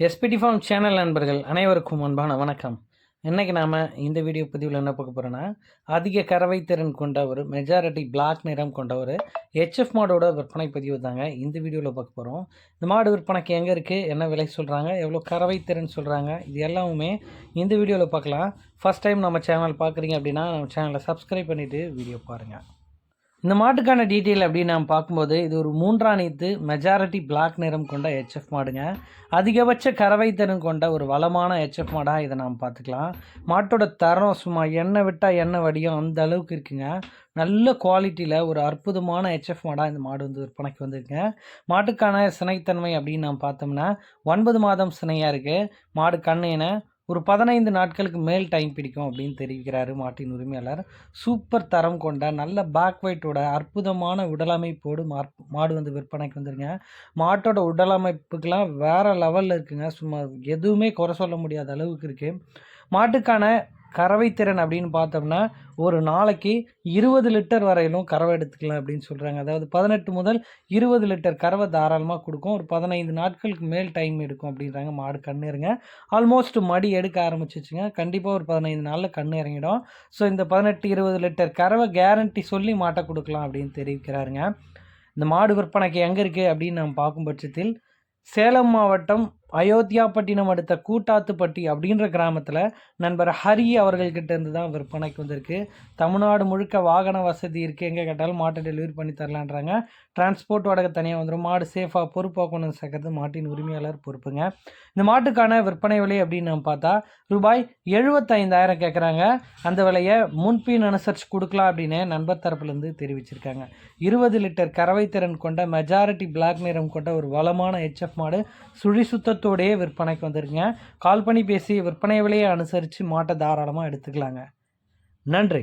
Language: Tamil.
எஸ்பிடி ஃபார்ம் சேனல் நண்பர்கள் அனைவருக்கும் அன்பான வணக்கம். இன்றைக்கி நாம் இந்த வீடியோ பதிவில் என்ன பார்க்க போகிறோன்னா அதிக கறவை திறன் கொண்ட ஒரு மெஜாரிட்டி பிளாக் நிறம் கொண்ட ஒரு ஹெச்எஃப் மாடோட விற்பனை பதிவு தாங்க இந்த வீடியோவில் பார்க்க போகிறோம் இந்த மாடு விற்பனைக்கு எங்கே இருக்குது என்ன விலை சொல்கிறாங்க எவ்வளோ கறவை திறன் சொல்கிறாங்க இது எல்லாமே இந்த வீடியோவில் பார்க்கலாம். ஃபஸ்ட் டைம் நம்ம சேனல் பார்க்குறீங்க அப்படின்னா நம்ம சேனலை சப்ஸ்கிரைப் பண்ணிவிட்டு வீடியோ பாருங்கள் இந்த மாட்டுக்கான டீட்டெயில் அப்படின்னு நாம் பார்க்கும்போது இது ஒரு மூன்றாணித்து மெஜாரிட்டி பிளாக் நிறம் கொண்ட ஹெச்எஃப் மாடுங்க. அதிகபட்ச கறவை திறன் கொண்ட ஒரு வளமான ஹெச்எஃப் மாடாக இதை நாம் பார்த்துக்கலாம். மாட்டோட தரம் சும்மா எண்ணெய் விட்டால் எண்ணெய் வடியும் அந்த அளவுக்கு இருக்குங்க. நல்ல குவாலிட்டியில் ஒரு அற்புதமான ஹெச்எஃப் மாடாக இந்த மாடு வந்து விற்பனைக்கு வந்திருக்குங்க. மாட்டுக்கான சினைத்தன்மை அப்படின்னு நாம் பார்த்தோம்னா ஒன்பது மாதம் சினையாக இருக்குது மாடு கண்ணினை ஒரு பதினைந்து நாட்களுக்கு மேல் டைம் பிடிக்கும் அப்படின்னு தெரிவிக்கிறாரு மாட்டின் உரிமையாளர். சூப்பர் தரம் கொண்ட நல்ல பேக் ஒயிட்டோட அற்புதமான உடலமைப்போடு மாடு வந்து விற்பனைக்கு வந்துருங்க. மாட்டோட உடலமைப்புக்கெலாம் வேறு லெவலில் இருக்குங்க. சும்மா எதுவுமே குறை சொல்ல முடியாத அளவுக்கு இருக்குது மாட்டுக்கான கறவை திறன் அப்படின்னு பார்த்தோம்னா ஒரு நாளைக்கு இருபது லிட்டர் வரையிலும் கறவை எடுத்துக்கலாம் அப்படின்னு சொல்கிறாங்க அதாவது பதினெட்டு முதல் இருபது லிட்டர் கறவை தாராளமாக கொடுக்கும். ஒரு பதினைந்து நாட்களுக்கு மேல் டைம் எடுக்கும் அப்படின்றாங்க. மாடு கண்ணுருங்க ஆல்மோஸ்ட் மடி எடுக்க ஆரம்பிச்சிச்சுங்க. கண்டிப்பாக ஒரு பதினைந்து நாளில் கண் இறங்கிடும். ஸோ இந்த பதினெட்டு இருபது லிட்டர் கறவை கேரண்டி சொல்லி மாட்டை கொடுக்கலாம் அப்படின்னு தெரிவிக்கிறாருங்க. இந்த மாடு விற்பனைக்கு எங்கே இருக்குது அப்படின்னு நம்ம பார்க்கும் பட்சத்தில் சேலம் மாவட்டம் அயோத்தியாப்பட்டினம் அடுத்த கூட்டாத்துப்பட்டி அப்படின்ற கிராமத்தில் நண்பர் ஹரி அவர்கள்கிட்ட இருந்து தான் விற்பனைக்கு வந்திருக்கு. தமிழ்நாடு முழுக்க வாகன வசதி இருக்குது எங்கே கேட்டாலும் மாட்டை டெலிவரி பண்ணி தரலான்றாங்க. டிரான்ஸ்போர்ட் வாடகை தனியாக வந்துடும் மாடு சேஃபாக பொறுப்பாக சேர்க்கறது மாட்டின் உரிமையாளர் பொறுப்புங்க. இந்த மாட்டுக்கான விற்பனை விலை அப்படின்னு நம்ம பார்த்தா ரூபாய் எழுபத்தைந்தாயிரம் கேட்குறாங்க அந்த விலையை முன்பின் அனுசரித்து கொடுக்கலாம் அப்படின்னு நண்பர் தரப்புலேருந்து தெரிவிச்சிருக்காங்க. இருபது லிட்டர் கறவை திறன் கொண்ட மெஜாரிட்டி பிளாக் நிறம் கொண்ட ஒரு வளமான ஹெச்எஃப் மாடு சுழி சுத்தத்தோடையே விற்பனைக்கு வந்துருங்க கால் பண்ணி பேசி விற்பனை விலையை அனுசரித்து மாட்டை தாராளமாக எடுத்துக்கலாங்க. நன்றி.